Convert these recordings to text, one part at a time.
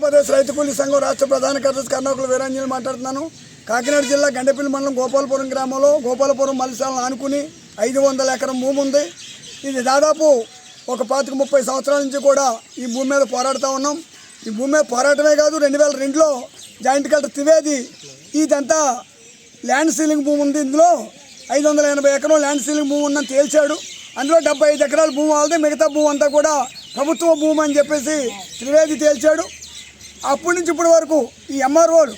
ఆంధ్రప్రదేశ్ రైతు కూలీ సంఘం రాష్ట్ర ప్రధాన కార్యదర్శి కర్ణాకుల వీరాంజలి మాట్లాడుతున్నాను. కాకినాడ జిల్లా గండపల్లి మండలం గోపాలపురం గ్రామంలో గోపాలపురం మలిశాలను ఆనుకుని ఐదు వందల ఎకరం భూమి ఉంది. ఇది దాదాపు ఒక పాతిక ముప్పై సంవత్సరాల నుంచి కూడా ఈ భూమి మీద పోరాడుతూ ఉన్నాం. ఈ భూమి మీద పోరాటమే కాదు రెండు వేల రెండులో జాయింట్ కలెక్టర్ త్రివేది ఇదంతా ల్యాండ్ సీలింగ్ భూమి ఉంది. ఇందులో ఐదు వందల ఎనభై ఎకరం ల్యాండ్ సీలింగ్ భూమి ఉందని తేల్చాడు. అందులో డెబ్బై ఐదు ఎకరాల భూమి వాళ్ళది మిగతా భూమి అంతా కూడా ప్రభుత్వ భూమి అని చెప్పేసి త్రివేది తేల్చాడు. అప్పటి నుంచి ఇప్పటి వరకు ఈ ఎంఆర్ఓలు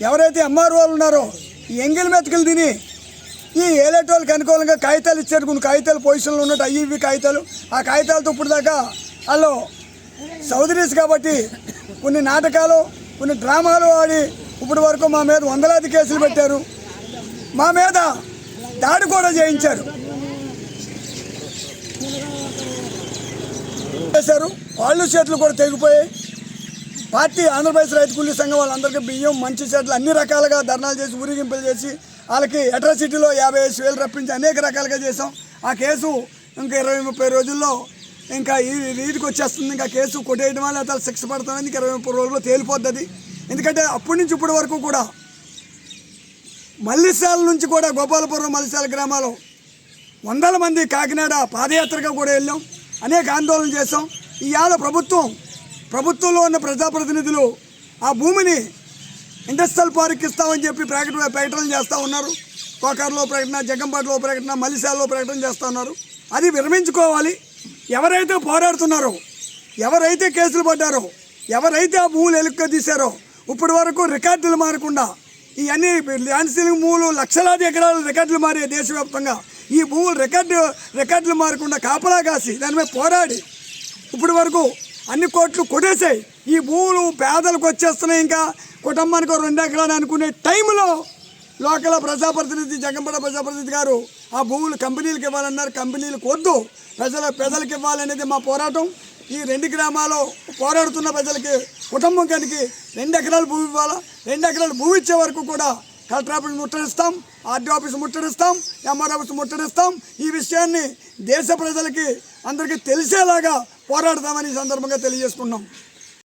ఎవరైతే ఎంఆర్ఓలు ఉన్నారో ఈ ఎంగిల్ మెతుకులు తిని ఈ ఏలేటోళ్ళకి అనుకూలంగా కాగితాలు ఇచ్చారు కొన్ని కాగితాలు పొజిషన్లో ఉన్నట్టు అయ్యి ఇవి కాగితాలు. ఆ కాగితాలతో ఇప్పుడు దాకా వాళ్ళు సౌదరీస్ కాబట్టి కొన్ని నాటకాలు కొన్ని డ్రామాలు ఆడి ఇప్పటి వరకు మా మీద వందలాది కేసులు పెట్టారు. మా మీద దాడి కూడా చేయించారు. చేశారు. వాళ్ళు చేతులు కూడా తెగిపోయాయి. పార్టీ ఆంధ్రప్రదేశ్ రైతు కూలీ సంఘం వాళ్ళందరికీ బియ్యం మంచి చెట్లు అన్ని రకాలుగా ధర్నాలు చేసి ఊరేగింపులు చేసి వాళ్ళకి ఎట్రసిటీలో యాభై ఐదు వేలు రప్పించి అనేక రకాలుగా చేసాం ఆ కేసు ఇంకా ఇరవై ముప్పై రోజుల్లో ఇంకా ఈ రీతికి వచ్చేస్తుంది. ఇంకా కేసు కొట్టేయడం వల్ల అతను శిక్ష పడుతుంది ఇంకా ఇరవై ముప్పై రోజుల్లో తేలిపోతుంది ఎందుకంటే అప్పటి నుంచి ఇప్పటి వరకు కూడా మల్లిశాల నుంచి కూడా గోపాలపురం మల్లిశాల గ్రామాలు వందల మంది కాకినాడ పాదయాత్రగా కూడా వెళ్ళాం. అనేక ఆందోళన చేసాం ఇవాళ ప్రభుత్వం ప్రభుత్వంలో ఉన్న ప్రజాప్రతినిధులు ఆ భూమిని ఇండస్ట్రియల్ పార్క్ ఇస్తామని చెప్పి ప్రకటన ప్రకటనలు చేస్తూ ఉన్నారు. కోకార్లో ప్రకటన జగ్గంపాటలో ప్రకటన మల్లిశాలలో ప్రకటన చేస్తూ ఉన్నారు. అది విరమించుకోవాలి. ఎవరైతే పోరాడుతున్నారో ఎవరైతే కేసులు పడ్డారో ఎవరైతే ఆ భూములు ఎలుక్క తీశారో ఇప్పటి వరకు రికార్డులు మారకుండా ఇవన్నీ ల్యాండ్ సీలింగ్ భూములు లక్షలాది ఎకరాలు రికార్డులు మారే దేశవ్యాప్తంగా ఈ భూములు రికార్డు రికార్డులు మారకుండా కాపలా కాసి దాని మీద పోరాడి ఇప్పటి వరకు అన్ని కోట్లు కొట్టేసాయి. ఈ భూములు పేదలకు వచ్చేస్తున్నాయి ఇంకా. కుటుంబానికి రెండు ఎకరాలు అనుకునే టైంలో లోకల్ ప్రజాప్రతినిధి జగంపడ ప్రజాప్రతినిధి గారు ఆ భూములు కంపెనీలకు ఇవ్వాలన్నారు. కంపెనీలకు వద్దు ప్రజల ప్రజలకు ఇవ్వాలనేది మా పోరాటం. ఈ రెండు గ్రామాల్లో పోరాడుతున్న ప్రజలకి కుటుంబం కుటుంబానికి రెండు ఎకరాలు భూమి ఇవ్వాలా? రెండు ఎకరాలు భూమి ఇచ్చే వరకు కూడా కలెక్టర్ ఆఫీస్ ముట్టడిస్తాం ఆర్డీ ఆఫీస్ ముట్టడిస్తాం ఎంఆర్ ఆఫీస్ ముట్టడిస్తాం. ఈ విషయాన్ని దేశ ప్రజలకి అందరికీ తెలిసేలాగా పోరాడతామని సందర్భంగా తెలియజేసుకున్నాం